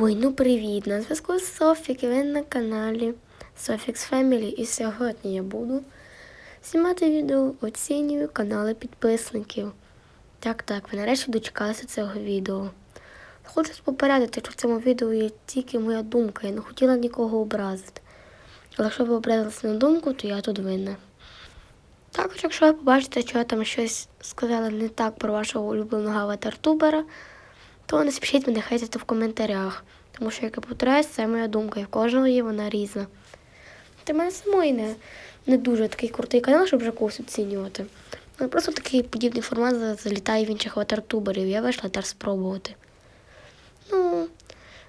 Ой, ну привіт! На зв'язку з Софік і ви на каналі Sofix Family. І сьогодні я буду знімати відео оцінюю канали підписників. Так, так, ви нарешті дочекалися цього відео. Хочу попередити, що в цьому відео є тільки моя думка. Я не хотіла нікого образити. Але якщо ви образилися на думку, то я тут винна. Також, якщо ви побачите, що я там щось сказала не так про вашого улюбленого аватар-тубера, то не спішіть мене хейтити в коментарях. Тому що, як я повторяюсь, це моя думка, і в кожного є вона різна. Та в мене самої не, не дуже такий крутий канал, щоб вже когось оцінювати. Але просто такий подібний формат залітає в інших аватар-туберів. Я вийшла теж спробувати. Ну,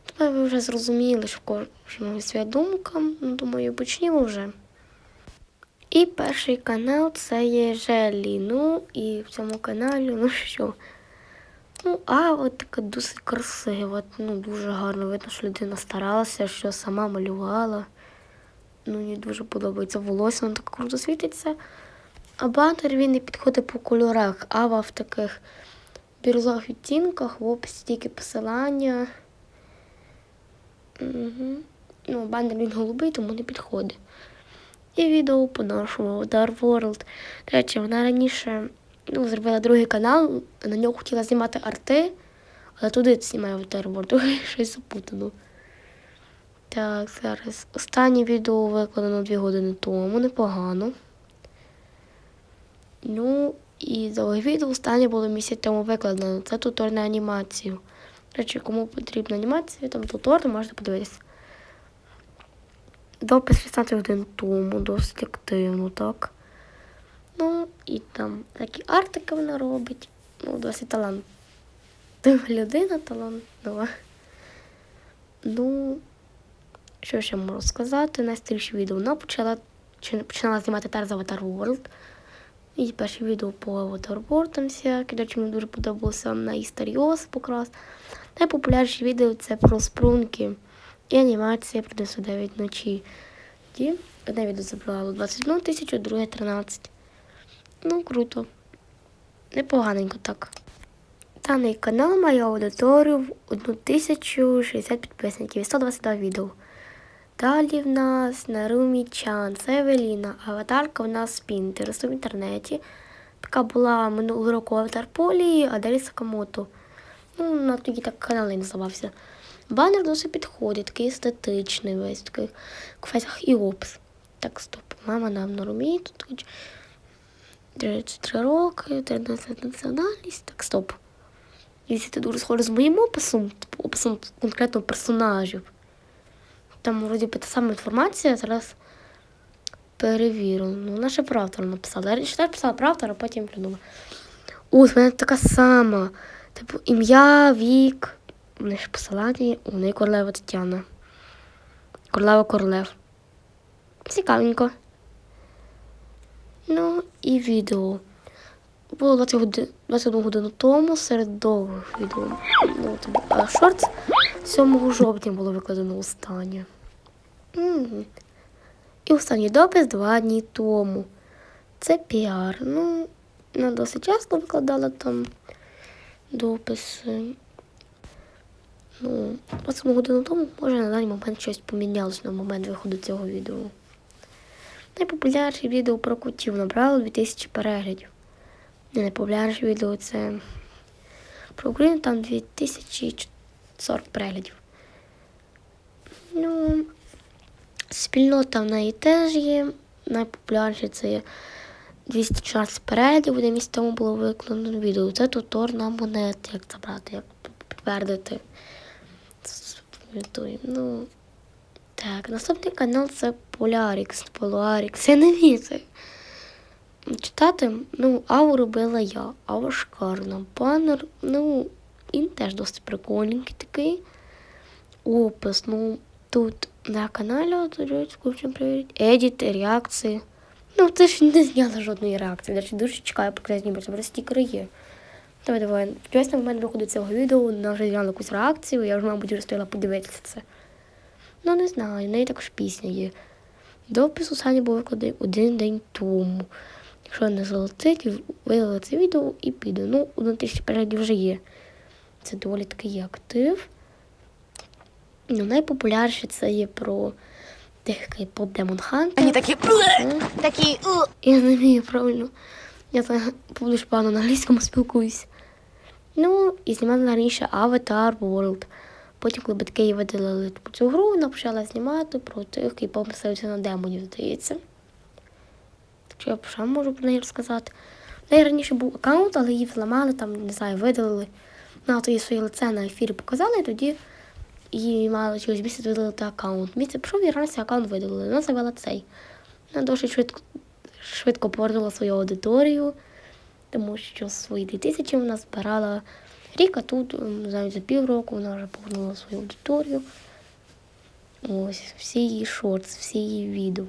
тепер ви вже зрозуміли, що кожного своя думка. Ну, думаю, почнімо вже. І перший канал це є Желі. Ну, і в цьому каналі, ну що. Ну, а от така досить красива. Ну, дуже гарно видно, що людина старалася, що сама малювала. Ну, мені дуже подобається волосся, воно так круто світиться. А банер він не підходить по кольорах, ава в таких бірюзових відтінках, в описі тільки посилання. Угу. Ну, банер він голубий, тому не підходить. І відео по нашому Dark World. До речі, вона раніше ну, зробила другий канал, на нього хотіла знімати арти, але туди Dark World, щось запутано. Так, зараз. Останнє відео викладено 2 години тому, непогано. Ну, і друге відео останнє було місяць тому викладено. Це тутор на анімацію. Речі, кому потрібна анімація, там тутор, можете подивитися. Допис 16 годин тому, досить активно, так. Ну, і там такі артики вона робить. Ну, досить талант. Людина талантова. Ну, що ще можу сказати? Найстильніше відео вона почала, починала знімати тар з Avatar World. І перше відео по Avatar World там всяке, до речі, мені дуже подобалося на Істаріос покрас. Найпопулярніші відео це про спрунки і анімація про 99 ночі. Одне відео забрало 21 тисячу, друге 13. Ну, круто. Непоганенько так. Даний канал має аудиторію в 1060 підписників і 122 відео. Далі в нас Нарумі Чан, це Евеліна, аватарка в нас з в інтернеті. Така була минулого року аватар Полі, а далі Сакамото. Ну, на тоді так канал і називався. Банер досить підходить, такий естетичний весь, такий в і опис. Так, стоп, мама нам Нарумі, тут 33 роки, 13 національність. Так, стоп. Якщо ти дуже схоже з моїм описом, типу, описом конкретно персонажів. Там вроді би та сама інформація, зараз перевірю. Ну, наша правда написала. Я раніше теж писала правда, а потім придумала. Ось, в мене така сама. Типу, ім'я, вік. Вони ж посилання, у неї королева Тетяна. Королева Королев. Цікавенько. Ну і відео. Було 20 годин, 21 годину тому серед довгих відео. Ну, а шорт 7 жовтня було викладено останнє. І останній допис два дні тому. Це піар. Ну, не досить часто викладала там дописи. Ну, 8 годину тому, може, на даний момент щось помінялось на момент виходу цього відео. Найпопулярніше відео про котів набрало 2000 переглядів. Не найпопулярніше відео це про Україну, там 2040 переглядів. Ну, спільнота в неї теж є. Найпопулярніше це є 216 переглядів, де місць тому було викладено відео. Це тутор на монет, як забрати, як підтвердити. Ну, так, наступний канал це Полярікс, Поларікс. Я не вірю. Читати, ну, аву робила я, ава шикарна. Банер, ну, він теж досить прикольненький такий. Опис, ну, тут на каналі, от, включимо. Едіт, реакції. Ну, ти ж не зняла жодної реакції. Навіть дуже чекаю, поки я зніму, це стікери є. Давай, давай. Чесно, в мене виходить цього відео, вона вже зняла якусь реакцію, я вже, мабуть, вже подивитися це. Ну, не знаю, в неї також пісня є. До опису Сані був викладений один день тому. Якщо не золотить, видали це відео і піде. Ну, один тисячі переглядів вже є. Це доволі такий актив. Ну, найпопулярніше це є про тих кей-поп Demon Hunter. Они такие, Це- я не вмію правильно. Я дуже погано на англійському спілкуюсь. Ну, і знімала раніше Avatar World. Потім, коли батьки її видалили цю гру, вона почала знімати про тих, які помислився на демонів, здається. Що я що можу про неї розказати. В неї раніше був аккаунт, але її зламали, там, не знаю, видалили. Ну, а тоді своє лице на ефірі показали, і тоді її мали через місяць видалити аккаунт. Місяць пішов і раз аккаунт видалили. Вона завела цей. Вона досить швидко, швидко повернула свою аудиторію, тому що свої 2000 вона збирала рік, а тут м, навіть за півроку вона вже повернула свою аудиторію. Ось всі її шортс, всі її відео.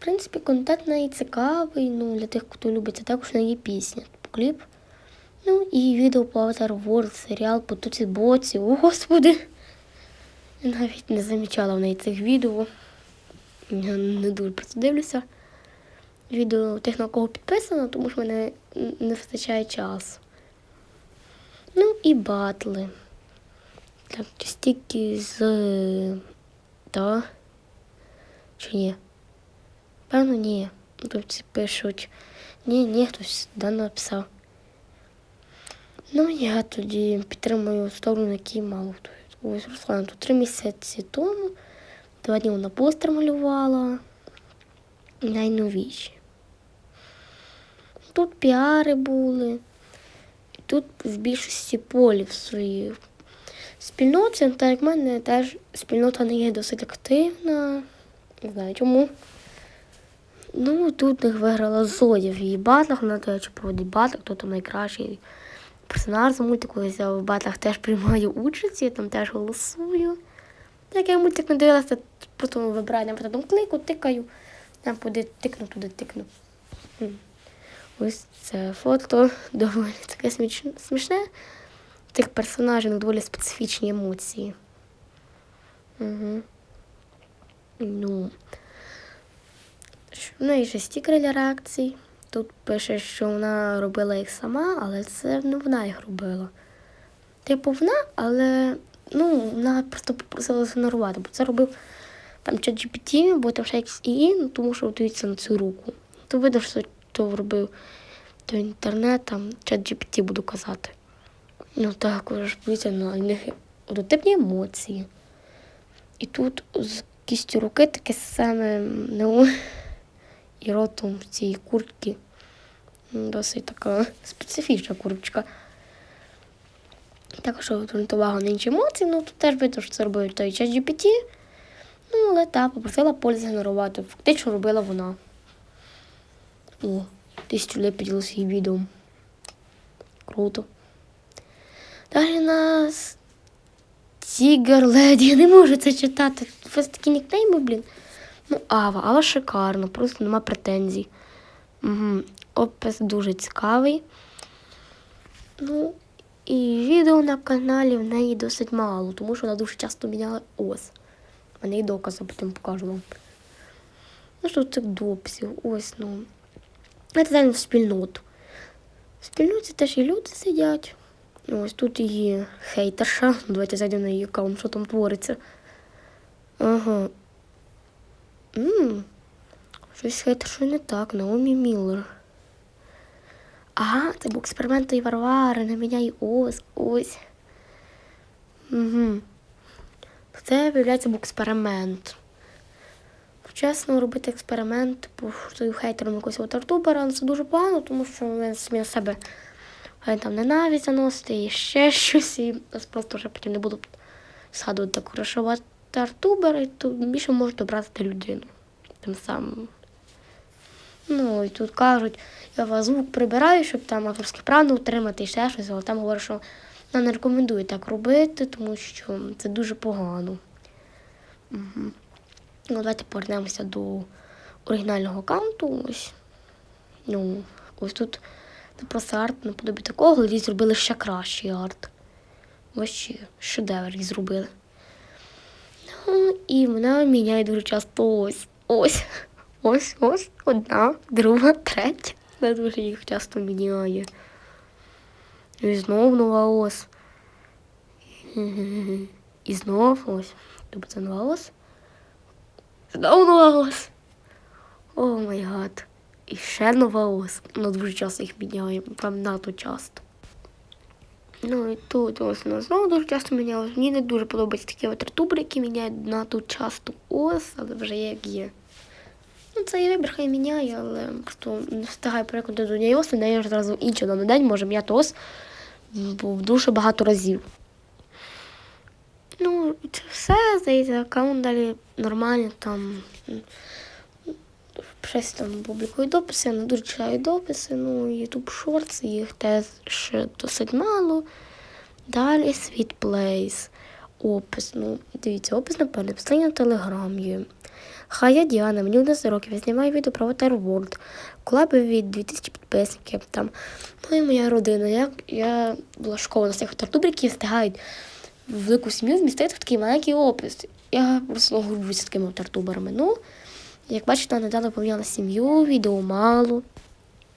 В принципі, контент неї цікавий, ну, для тих, хто любить, це також в неї пісня, тобто кліп. Ну і відео по Avatar World, серіал по Туці Боці. О, господи! Я навіть не замічала в неї цих відео. Я не дуже просто дивлюся. Відео тих, на кого підписано, тому що мене не вистачає часу. Ну і батли. Так, стільки з. Та. Чи ні? Певно, ні. Тут пишуть. Ні, ні, хтось да написав. Ну, я тоді підтримую сторону, які мало хто. Ось Руслан тут три місяці тому. Два дні вона постер малювала. Найновіші. Тут піари були. І тут в більшості полів свої спільноті, так як в мене теж спільнота не є досить активна. Не знаю чому. Ну, тут їх виграла Зоя в її батлах, вона до речі, проводить батл, хто там найкращий персонаж з мультику. Я в батлах теж приймаю участь, я там теж голосую. Як я мультик не дивилася, просто вибираю, я потім клику, тикаю, там куди тикну, туди тикну. Ось це фото доволі таке смішне. Тих персонажів доволі специфічні емоції. Угу. Ну. В неї ще стікери реакцій. Тут пише, що вона робила їх сама, але це не вона їх робила. Типу вона, але ну, вона просто попросила згенерувати, бо це робив там ChatGPT, бо там ще якийсь ІІ, ну, тому що дивіться на цю руку. То видно, що то робив то інтернет, там ChatGPT буду казати. Ну також дивіться на них однотипні емоції. І тут з кістю руки таке саме ну, і ротом в цій куртці. Досить така специфічна курточка. Також звернути увагу на інші емоції, ну тут теж видно, що це робив той час GPT. Ну, але так, попросила Полі згенерувати. Фактично робила вона. О, тисячу людей поділилися її відео. Круто. Далі нас Тігер Леді. Я не можу це читати. У вас такі нікнейми, блін. Ну, Ава, Ава шикарно, просто нема претензій. Угу. Опис дуже цікавий. Ну, і відео на каналі в неї досить мало, тому що вона дуже часто міняла ось. У мене є докази, потім покажу вам. Ну, що цих дописів, ось, ну. Це зайняв в спільноту. В спільноті теж і люди сидять. Ось тут її хейтерша. Давайте зайдемо на її аккаунт, що там твориться. Ага. Ммм. Щось хейтершою не так, Наомі Міллер. Ага, це був експеримент і Варвари, не міняй ось, ось. Угу. Це, виявляється, був експеримент. Чесно, робити експеримент, типу, стою хейтером якогось тартубера, але це дуже погано, тому що він самі на себе хай там ненависть заносити і ще щось, і просто вже потім не буду згадувати таку хорошого тартубера, і то більше можуть образити людину. Тим самим. Ну, і тут кажуть, я вас звук прибираю, щоб там авторське право утримати і ще щось, але там говорять, що нам не рекомендують так робити, тому що це дуже погано. Угу. Ну, давайте повернемося до оригінального аккаунту. Ось. Ну, ось тут просто арт наподобі такого, і зробили ще кращий арт. Ось ще шедевр зробили. Ну, і вона міняє дуже часто ось. Ось. Ось, ось, одна, друга, третя. Вона дуже їх часто міняє. І знов нова ось. І знов ось. Тобто це нова ось. Знову нова ось. О май гад. І ще нова ось. Ну дуже часто їх міняє, прям надто часто. Ну і тут ось вона знову дуже часто мінялась. Мені не дуже подобаються такі от ютубери, які міняють надто часто ос, але вже як є. Ну, це і вибір хай міняє, але просто не встигаю переконати до неї ос, і неї одразу інше на день може міняти ос дуже багато разів. Ну, це все, здається, аккаунт далі нормально там. Щось там публікую дописи, я не дуже читаю дописи, ну, YouTube Shorts, їх теж досить мало. Далі Sweet Place. Опис. Ну, дивіться, опис, напевно, постійно Телеграм є. Хай я Діана, мені 11 років, я знімаю відео про Water World. Колаби від 2000 підписників. Там. Ну і моя родина. Я, я була школа на тартубрів, встигають велику сім'ю вмістити в такий маленький опис. Я просто горжуся такими тартуберами. Ну, як бачите, недавно поміняла сім'ю, відео мало.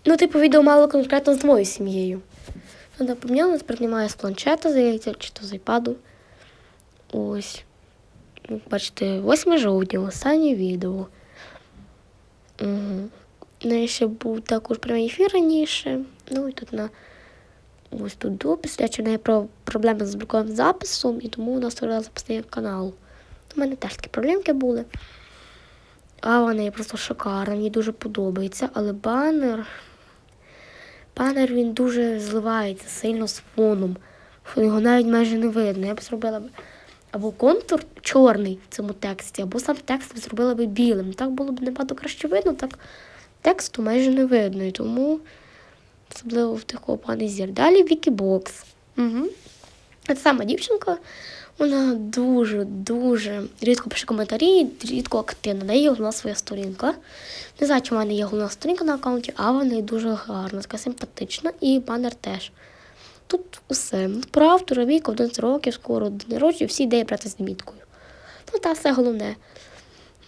Ну, типу, відео мало конкретно з моєю сім'єю. Вона поміняла, тепер знімає з планшета, здається, чи то з айпаду. Ось. Ну, Бачите, 8 жовтня, останнє відео. Угу. У неї ще був також прямий ефір раніше. Ну і тут на ось тут допис. Я чи в неї про проблеми з блоковим записом, і тому вона створила записний канал. У мене теж такі проблемки були. А вона є просто шикарна, мені дуже подобається. Але банер. Банер він дуже зливається сильно з фоном. Його навіть майже не видно. Я б зробила б або контур чорний в цьому тексті, або сам текст зробила би білим. Так було б набагато краще видно, так тексту майже не видно. І тому особливо в такого пані зір. Далі Вікібокс. Угу. Та сама дівчинка, вона дуже-дуже рідко пише коментарі, рідко активна. Неї є головна своя сторінка. Не знаю, чи в мене є головна сторінка на аккаунті, а вона дуже гарна, така симпатична, і банер теж. Тут усе. Про автора віку 11 років, скоро день народження, всі ідеї брати з міткою. Ну та все головне.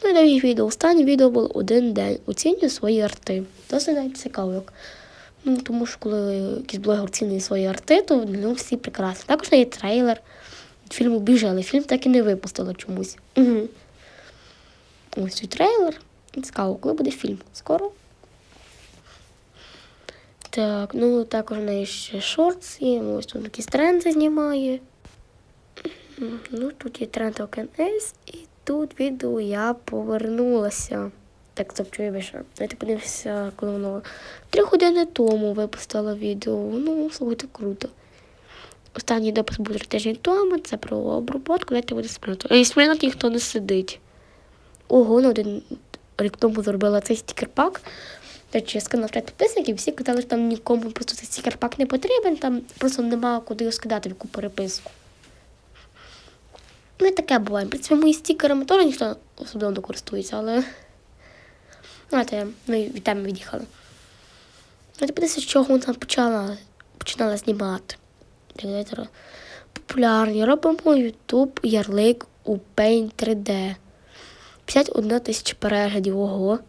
Ну і нові відео. Останнє відео було один день. Оцінюю свої арти. Досить навіть цікаво. Ну, тому що коли якийсь блогер оцінює свої арти, то ну, всі прекрасні. Також є трейлер від фільму Біжи, але фільм так і не випустили чомусь. Угу. Ось цей трейлер. Цікаво, коли буде фільм? Скоро? Так, ну також в неї ще шортс є, ось тут якісь тренди знімає. Ну, тут є тренд OKNS, і тут відео я повернулася. Так, запчую вище. Давайте подивимося, коли воно три години тому випустила відео. Ну, слухайте, круто. Останній допис був три тижні тому, це про оброботку, давайте буде спринту. І спринт ніхто не сидить. Ого, на один рік тому зробила цей стікер-пак. Та чи скинув п'ять підписників, всі казали, що там нікому просто цей стікер-пак не потрібен, там просто нема куди його скидати в яку переписку. Ну і таке буває. В принципі, мої стікерами теж ніхто особливо не користується, але. Знаєте, ми від теми від'їхали. Давайте подивитися, з чого вона почала, починала знімати. Популярні. Робимо YouTube ярлик у Paint 3D. 51 тисяча переглядів. Ого.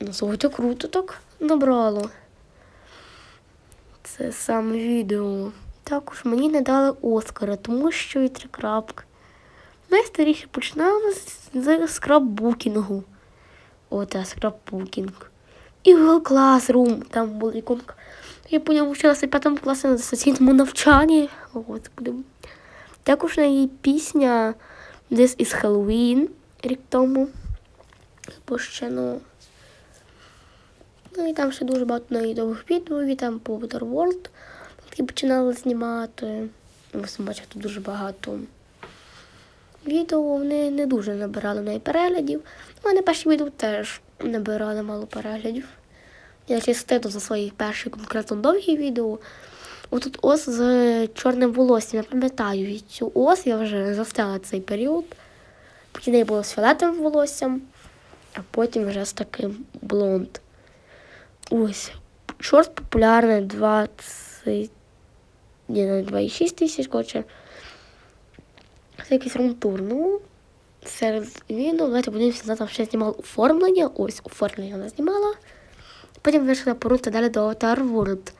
Ну, слухайте, круто так набрало. Це саме відео. Також мені не дали Оскара, тому що і три крапки. Найстаріше починали з, з скраббукінгу. О, та скраббукінг. І Google Classroom, там була іконка. Я по ньому вчилася в п'ятому класі на дистанційному навчанні. О, Господи. Також на її пісня This is Halloween рік тому. Бо ще, ну, Ну і там ще дуже багато неї довгих відео, там по Water World, які починали знімати. Ви бачите, тут дуже багато відео, вони не дуже набирали неї переглядів. Мене перші відео теж набирали мало переглядів. Я ще за свої перші конкретно довгі відео. Отут ос з чорним волоссям, я пам'ятаю цю ос, я вже застала цей період. в неї було з фіолетовим волоссям, а потім вже з таким блонд. Ось. Шорт популярний 20. Ні, не 2,6 тисяч, коротше. Це якийсь румтур. Ну, серед відео, давайте подивимося, вона там ще знімала оформлення. Ось оформлення вона знімала. Потім вирішила порути далі до Avatar World.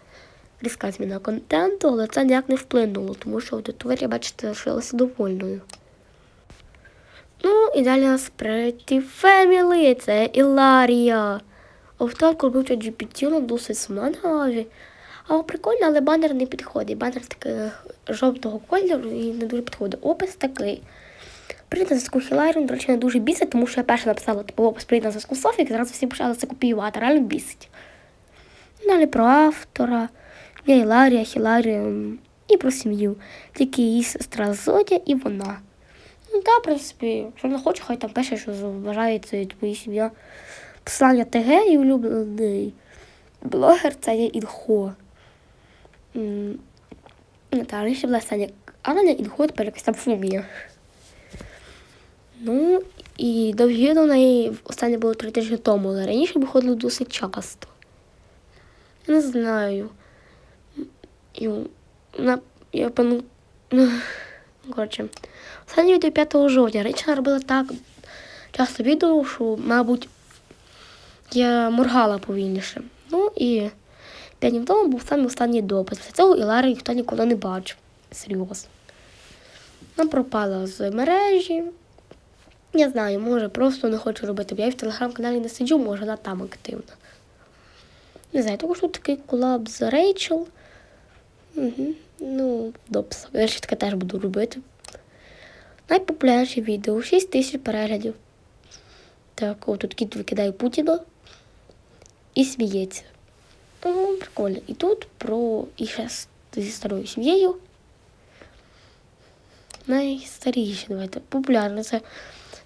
Різка зміна контенту, але це ніяк не вплинуло, тому що аудиторія, бачите, лишилася довольною. Ну, і далі у нас Pretty Family, це Іларія. Авторку робив GPT, досить голові. А прикольно, але банер не підходить. Банер такий жовтого кольору і не дуже підходить. Опис такий. Прийти на зв'язку Хіларіон, до речі, не дуже бісить, тому що я перша написала типу, опис прийти на зв'язку Софік, зразу всі почали це копіювати, реально бісить. Далі про автора, я Іларія, Хіларія і про сім'ю. Тільки її сестра Зодя і вона. Ну так, в принципі, якщо не хоче, хай там пише, що вважає це твоя сім'я. Послання ТГ і улюблений блогер це є Інхо. Аня Інхо, тепер якась там фумія. Ну, і довгі до неї останнє було три тижні тому, але раніше виходило досить часто. Я не знаю. І, на, я пану. Ну, коротше, останнє відео 5 жовтня. Раніше вона робила так часто відео, що, мабуть, я моргала повільніше. Ну і п'ять днів тому був саме останній допис. Після цього Ілари ніхто ніколи не бачив. Серйозно. Вона пропала з мережі. Я знаю, може, просто не хочу робити. Я і в телеграм-каналі не сиджу, може, вона там активна. Не знаю, також тут такий колаб з Рейчел. Угу. Ну, допис. Я ще таке теж буду робити. Найпопулярніше відео 6 тисяч переглядів. Так, от тут кіт викидає Путіна і сміється. Ну, прикольно. І тут про з- зі старою сім'єю. Найстаріші, давайте, популярно. Це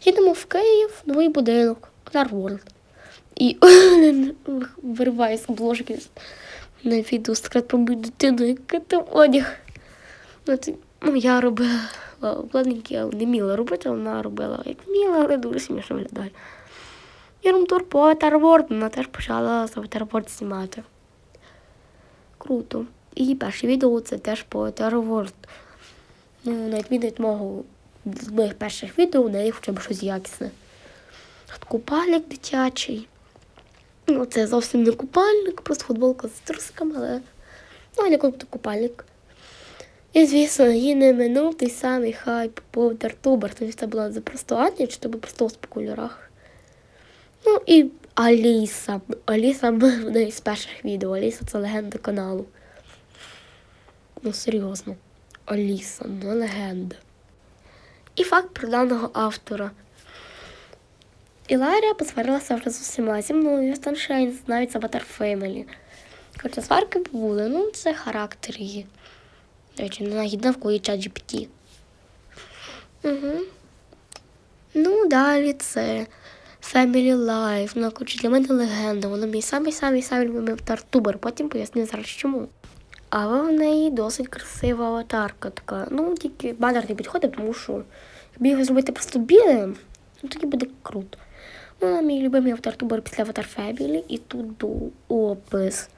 їдемо в Київ, новий будинок, World. І вириває з обложки на відео секрет про мою дитину, яка там одяг. Ну, ну, я робила обладники, я не вміла робити, вона робила як вміла, але дуже смішно виглядає. І румтур по Waterboard, вона теж почала з Waterboard знімати. Круто. І перше відео це теж по Waterboard. Ну, на відміну від мого з моїх перших відео, у неї хоча б щось якісне. Тут купальник дитячий. Ну, це зовсім не купальник, просто футболка з трусиками, але ну, як то купальник. І, звісно, її не минув той самий хайп по Дартубер. Тобто це була за просто Аня, чи то був просто по кольорах. Ну і Аліса. Аліса в неї з перших відео. Аліса це легенда каналу. Ну, серйозно. Аліса, ну легенда. І факт про даного автора. Іларія посварилася вже з усіма зі мною, Станшайн, навіть з Avatar Family. Коротше, сварки були, ну це характер її. До речі, вона гідна в кої чат GPT. Угу. Ну, далі це Family Life. Ну, коротше, для мене легенда. Вона мій самий-самий самий любимий аватар-тубер. Потім поясню зараз чому. Але в неї досить красива аватарка така. Ну, тільки банер не підходить, тому що якби його зробити просто білим, ну тоді буде круто. Ну, вона мій любимий аватар-тубер після Avatar Family. І тут ду- опис.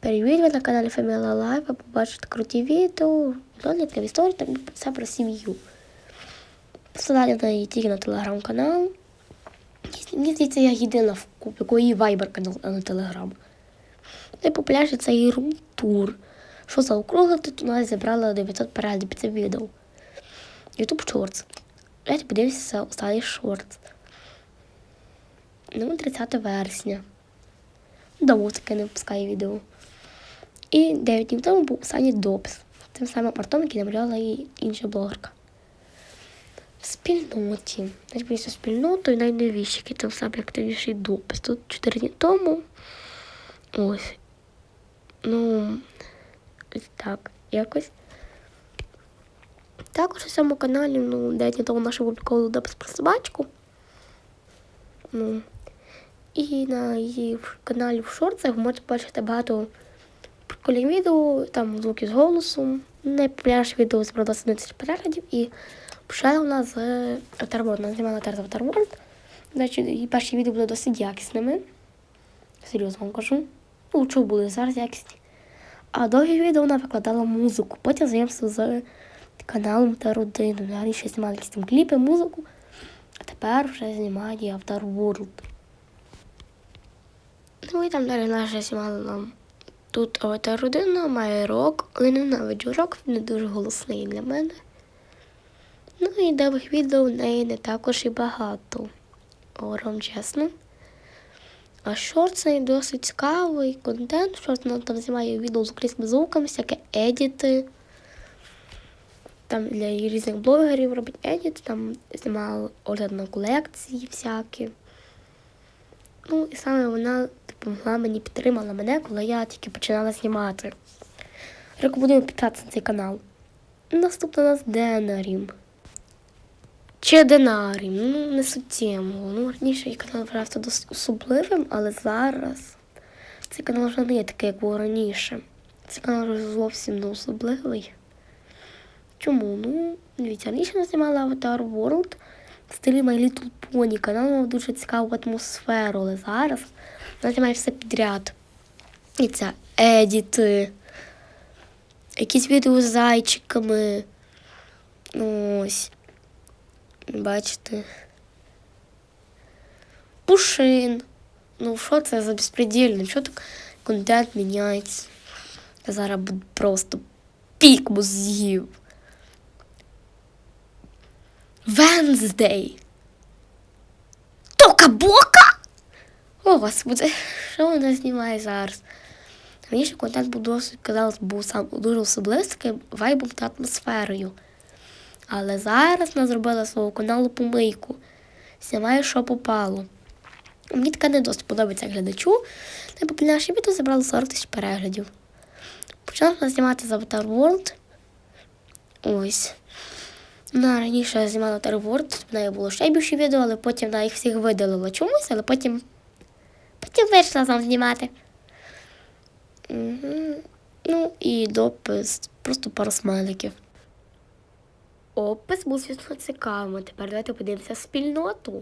Перевірте на каналі Family Life, побачите круті відео, додатків історії, так все про сім'ю. Посилання на її тільки на телеграм-канал. Мені здається, я єдина в якої вайбер канал, а не телеграм. Найпопулярніше це її рум-тур. Що заокруглити, то вона зібрала 900 переглядів під цим відео. YouTube Shorts. Давайте подивимося останній шорт. Ну, 30 вересня. Давно таке не випускає відео. І 9 днів тому був останній допис. Тим самим артом, який намалювала і інша блогерка. Спільноті. Значить, більше спільнотою найновіші, який там саме активніший допис. Тут 4 дні тому. Ось. Ну, так, якось. Також на цьому каналі, ну, 9 днів тому наша опубліковували допис про собачку. Ну, і на її каналі в шорцах можете бачити багато прикольних відео, там звуки з голосом. Найпопулярніше відео з 20 тисяч переглядів і Почала вона з Waterworld. Вона знімала тер з Waterworld. Значить, і перші відео були досить якісними. Серйозно вам кажу. Ну, чого були зараз якісні. А довгі відео вона викладала музику. Потім знайомство з каналом та родиною. Раніше знімали якісь там кліпи, музику. А тепер вже знімає World. Ну і там далі наша знімала нам тут Аватар родина, має рок, але ненавиджу рок, він не дуже голосний для мене. Ну і довгих відео в неї не також і багато. Говорю чесно. А шорт це досить цікавий контент. Шорт вона там знімає відео з українськими звуками, всякі едіти. Там для різних блогерів робить едіт, там знімала огляд на колекції всякі. Ну, і саме вона допомогла мені, підтримала мене, коли я тільки починала знімати. Рекомендую підписатися на цей канал. Наступна у нас Денарім. Чи Денарім, ну не суттєво. Ну, раніше її канал вважався досить особливим, але зараз цей канал вже не є такий, як був раніше. Цей канал вже зовсім не особливий. Чому? Ну, дивіться, раніше вона знімала Avatar World в стилі My Little Pony. Канал мав дуже цікаву атмосферу, але зараз вона знімає все підряд. І це едіти, якісь відео з зайчиками. Ось. Бачите. Пушин. Ну, що це за безпредельно? Що так контент міняється? Я зараз буду просто пік мозгів. Венздей. Тока-бока? О, господи, що вона знімає зараз? Раніше контент був досить, казалось, був сам дуже особливий, з таким вайбом та атмосферою. Але зараз вона зробила свого каналу помийку. Знімає, що попало. Мені таке не досить подобається глядачу. Найпопулярніше відео забрало 40 тисяч переглядів. Почала знімати з Avatar World. Ось. Вона раніше знімала Avatar World, в неї було ще більше відео, але потім вона їх всіх видалила чомусь, але потім. Потім вирішила сам знімати. Угу. Ну і допис, просто пару смайликів. Опис був звісно цікавим. Тепер давайте подивимося спільноту.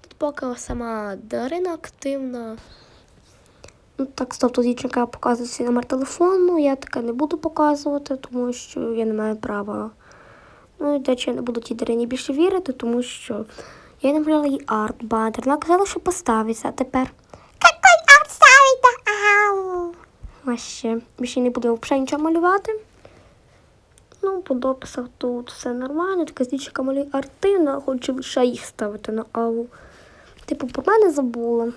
Тут поки сама Дарина активна. Ну, так, стоп, тут дівчинка показує свій номер телефону. Я таке не буду показувати, тому що я не маю права. Ну, і до речі, я не буду тій Дарині більше вірити, тому що я намалювала їй арт банер. Вона казала, що поставиться, а тепер. Какой арт ставить? Ау! Вообще, більше не буду взагалі нічого малювати. Ну, по дописах тут все нормально, така дівчинка малює артивно, хочу ще їх ставити на аву. Типу, про мене забула.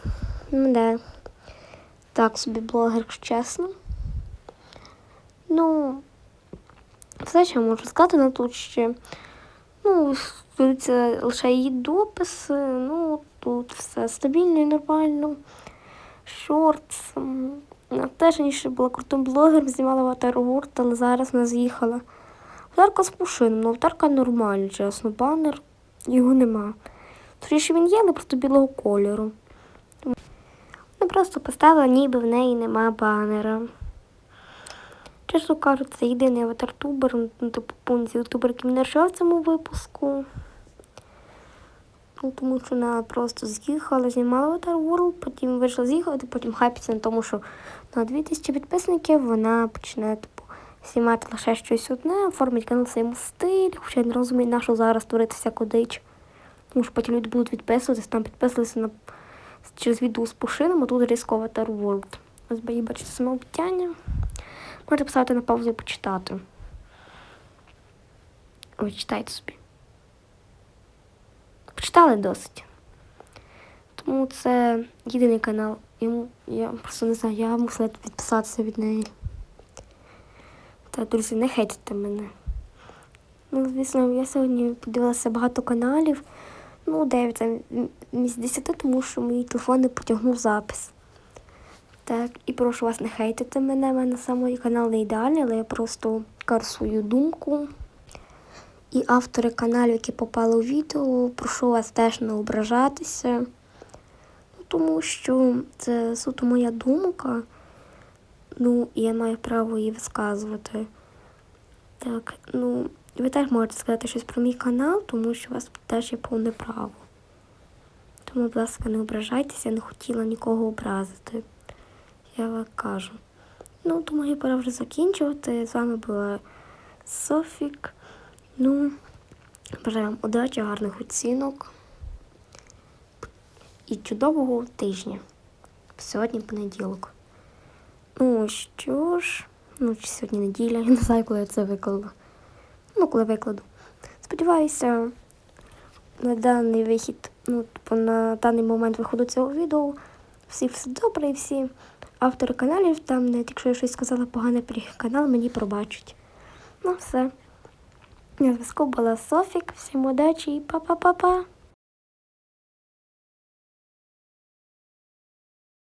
Ну, де. Так, собі блогер, чесно. Ну, все, що я можу сказати, ну тут ще. Ну, це лише її дописи, ну, тут все стабільно і нормально. Шортс. теж раніше була крутим блогером, знімала Avatar World, але зараз вона з'їхала. Аватарка з пушином, ну аватарка нормальна, чесно, банер його нема. Точніше він є, але просто білого кольору. Вона просто поставила, ніби в неї нема банера. Чесно кажучи, це єдиний аватар-тубер, ну, типу повністю ютубер, який мене в цьому випуску. Ну, тому що вона просто з'їхала, знімала Avatar World, потім вийшла з'їхати, потім хайпиться на тому, що на 2000 підписників вона почне типу, знімати лише щось одне, оформить канал своєму стилі, хоча я не розумію, на що зараз творити всяку дич. Тому що потім люди будуть відписуватися, там підписувалися на через відео з пушином, а тут різко Avatar World. Ось бої бачите самообтяння. Можете поставити на паузу і почитати. Ой, читайте собі. Почитали досить. Тому це єдиний канал. Йому я просто не знаю, я мусила відписатися від неї. Та, друзі, не хейтите мене. Ну, звісно, я сьогодні подивилася багато каналів. Ну, 9 там, місць 10, тому що мій телефон не потягнув запис. Так, і прошу вас не хейтити мене, в мене сам мій канал не ідеальний, але я просто кажу свою думку. І автори каналів, які попали у відео, прошу вас теж не ображатися. Ну, тому що це суто моя думка. Ну, я маю право її висказувати. Так, ну, ви теж можете сказати щось про мій канал, тому що у вас теж є повне право. Тому, будь ласка, не ображайтеся, я не хотіла нікого образити. Я вам кажу. Ну, думаю, пора вже закінчувати. З вами була Софік. Ну, бажаю вам удачі, гарних оцінок і чудового тижня. Сьогодні понеділок. Ну що ж, ну чи сьогодні неділя, я не знаю, коли я це викладу. Ну, коли викладу. Сподіваюся, на даний вихід, ну, типу, на даний момент виходу цього відео. Всі все добре і всі автори каналів, там, навіть якщо я щось сказала погане про їх канал, мені пробачать. Ну, все. На зв'язку була Софік. Всім удачі і па-па-па-па.